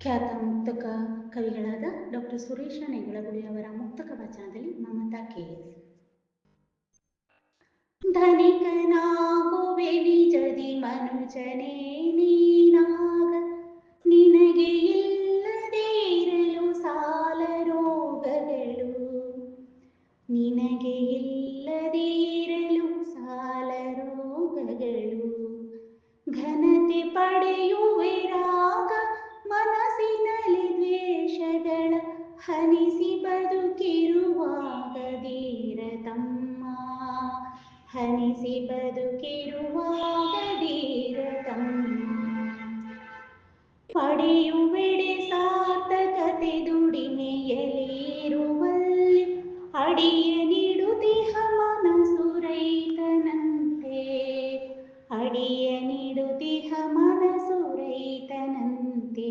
ಖ್ಯಾತ ಮುಕ್ತಕ ಕವಿಗಳಾದ ಡಾಕ್ಟರ್ ಸುರೇಶ ನೆಗಳಗುಳಿ ಅವರ ಮುಕ್ತಕ ವಚನದಲ್ಲಿ ಮಮತಾ ಕೆ. ಎಸ್. ಧನಿಕನಾಗುವೆ ನಿಜದಿ ಮನುಜನೇ ನೀನಾಗ, ನಿನಗೆ ಇಲ್ಲದೇ ಇರಲು ಸಾಲ ರೋಗಗಳು. ನಿನಗೆ ಇಲ್ಲದೇ ಇರಲು ಸಾಲ ರೋಗಗಳು. ಘನತೆ ಪಡೆಯುವೆ ರಾಗ ದ್ವೇಷಗಳ ಹನಿಸಿ ಬದುಕಿರುವಾಗ ಧೀರತಮ್ಮ ಹನಿಸಿ ಬದುಕಿರುವಾಗ ಧೀರತಮ್ಮ ಪಡೆಯುವೆಡೆ ಸಾರ್ಥಕತೆ ದುಡಿಮೆಯಲ್ಲಿ ಇರುವಲ್ಲಿ ಅಡಿಯ ನೀಡುತ್ತಿಹ ಮನಸ್ಸು ರೈತನಂತೆ. ಅಡಿಯ ನೀಡುತ್ತಿಹ ಮನಸ್ಸು ರೈತನಂತೆ.